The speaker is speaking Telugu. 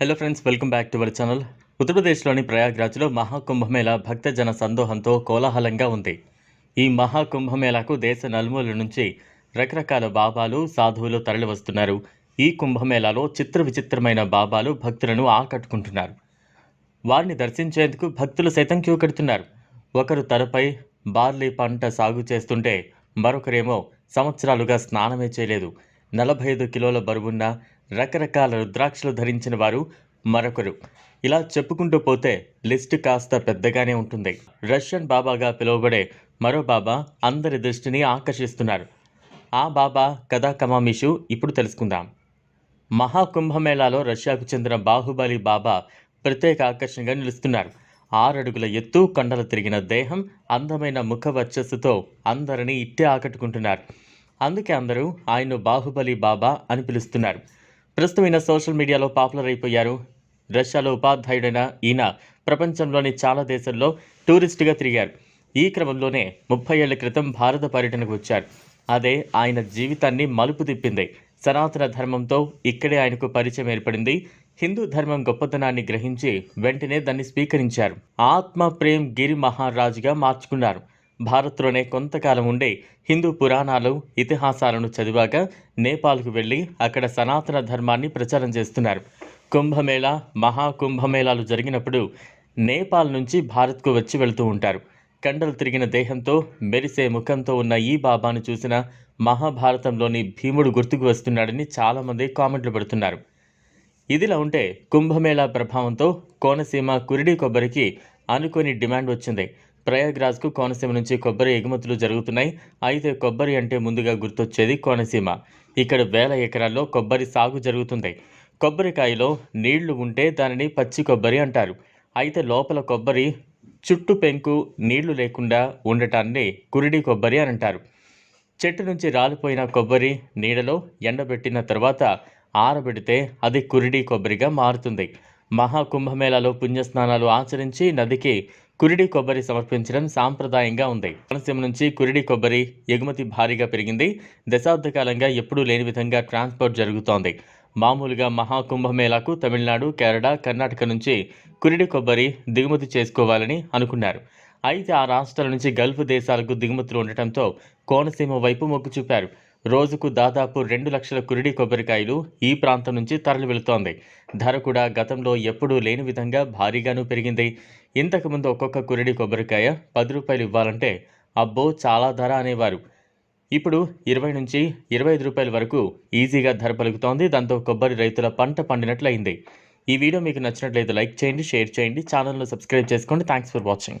Hello friends welcome back to our channel ఉత్తరప్రదేశ్లోని ప్రయాగ్రాజ్లో మహాకుంభమేళా భక్తజన సందోహంతో కోలాహలంగా ఉంది. ఈ మహాకుంభమేళాకు దేశ నలుమూల నుంచి రకరకాల బాబాలు సాధువులు తరలివస్తున్నారు. ఈ కుంభమేళాలో చిత్ర విచిత్రమైన బాబాలు భక్తులను ఆకట్టుకుంటున్నారు. వారిని దర్శించేందుకు భక్తులు సైతం క్యూ కడుతున్నారు. ఒకరు తలపై బార్లీ పంట సాగు చేస్తుంటే మరొకరేమో సంవత్సరాలుగా స్నానమే చేయలేదు. నలభై ఐదు కిలోల బరువున్న రకరకాల రుద్రాక్షలు ధరించిన వారు మరొకరు. ఇలా చెప్పుకుంటూ పోతే లిస్ట్ కాస్త పెద్దగానే ఉంటుంది. రష్యన్ బాబాగా పిలువబడే మరో బాబా అందరి దృష్టిని ఆకర్షిస్తున్నారు. ఆ బాబా కథా కమామిషు ఇప్పుడు తెలుసుకుందాం. మహాకుంభమేళాలో రష్యాకు చెందిన బాహుబలి బాబా ప్రత్యేక ఆకర్షణగా నిలుస్తున్నారు. ఆరడుగుల ఎత్తు కండలు తిరిగిన దేహం అందమైన ముఖ వర్చస్సుతో అందరినీ ఇట్టే ఆకట్టుకుంటున్నారు. అందుకే అందరూ ఆయన్ను బాహుబలి బాబా అని పిలుస్తున్నారు. ప్రస్తుతం ఈయన సోషల్ మీడియాలో పాపులర్ అయిపోయారు. రష్యాలో ఉపాధ్యాయుడైన ఈయన ప్రపంచంలోని చాలా దేశాల్లో టూరిస్టుగా తిరిగారు. ఈ క్రమంలోనే ముప్పై ఏళ్ళ క్రితం భారత పర్యటనకు వచ్చారు. అదే ఆయన జీవితాన్ని మలుపు తిప్పింది. సనాతన ధర్మంతో ఇక్కడే ఆయనకు పరిచయం ఏర్పడింది. హిందూ ధర్మం గొప్పతనాన్ని గ్రహించి వెంటనే దాన్ని స్వీకరించారు. ఆత్మ ప్రేమ్ గిరి మహారాజుగా మార్చుకున్నారు. భారత్లోనే కొంతకాలం ఉండే హిందూ పురాణాలు ఇతిహాసాలను చదివాక నేపాల్కు వెళ్ళి అక్కడ సనాతన ధర్మాన్ని ప్రచారం చేస్తున్నారు. కుంభమేళా మహాకుంభమేళాలు జరిగినప్పుడు నేపాల్ నుంచి భారత్కు వచ్చి వెళ్తూ ఉంటారు. కండలు తిరిగిన దేహంతో మెరిసే ముఖంతో ఉన్న ఈ బాబాను చూసిన మహాభారతంలోని భీముడు గుర్తుకు వస్తున్నాడని చాలామంది కామెంట్లు పెడుతున్నారు. ఇదిలా ఉంటే కుంభమేళా ప్రభావంతో కోనసీమ కురిడి కొబ్బరికి అనుకోని డిమాండ్ వచ్చింది. ప్రయాగ్రాజ్కు కోనసీమ నుంచి కొబ్బరి ఎగుమతులు జరుగుతున్నాయి. అయితే కొబ్బరి అంటే ముందుగా గుర్తొచ్చేది కోనసీమ. ఇక్కడ వేల ఎకరాల్లో కొబ్బరి సాగు జరుగుతుంది. కొబ్బరికాయలో నీళ్ళు ఉంటే దానిని పచ్చి కొబ్బరి అంటారు. అయితే లోపల కొబ్బరి చుట్టు పెంకు నీళ్ళు లేకుండా ఉండటాన్ని కురిడి కొబ్బరి అని అంటారు. చెట్టు నుంచి రాలిపోయిన కొబ్బరి నీడలో ఎండబెట్టిన తర్వాత ఆరబెడితే అది కురిడి కొబ్బరిగా మారుతుంది. మహాకుంభమేళాలో పుణ్యస్నానాలు ఆచరించి నదికి కురిడి కొబ్బరి సమర్పించడం సాంప్రదాయంగా ఉంది. కోనసీమ నుంచి కురిడి కొబ్బరి ఎగుమతి భారీగా పెరిగింది. దశాబ్ద కాలంగా ఎప్పుడూ లేని విధంగా ట్రాన్స్పోర్ట్ జరుగుతోంది. మామూలుగా మహాకుంభమేళాకు తమిళనాడు కేరళ కర్ణాటక నుంచి కురిడి కొబ్బరి దిగుమతి చేసుకోవాలని అనుకున్నారు. అయితే ఆ రాష్ట్రాల నుంచి గల్ఫ్ దేశాలకు దిగుమతులు ఉండటంతో కోనసీమ వైపు మొగ్గు చూపారు. రోజుకు దాదాపు రెండు లక్షల కురిడి కొబ్బరికాయలు ఈ ప్రాంతం నుంచి తరలి వెళుతోంది ధర కూడా గతంలో ఎప్పుడూ లేని విధంగా భారీగాను పెరిగింది. ఇంతకుముందు ఒక్కొక్క కురిడి కొబ్బరికాయ పది రూపాయలు ఇవ్వాలంటే అబ్బో చాలా ధర అనేవారు. ఇప్పుడు ఇరవై నుంచి ఇరవై ఐదు రూపాయల వరకు ఈజీగా ధర పలుకుతోంది. దాంతో కొబ్బరి రైతుల పంట పండినట్లయింది. ఈ వీడియో మీకు నచ్చినట్లయితే లైక్ చేయండి షేర్ చేయండి ఛానల్ను సబ్స్క్రైబ్ చేసుకోండి. Thanks for watching.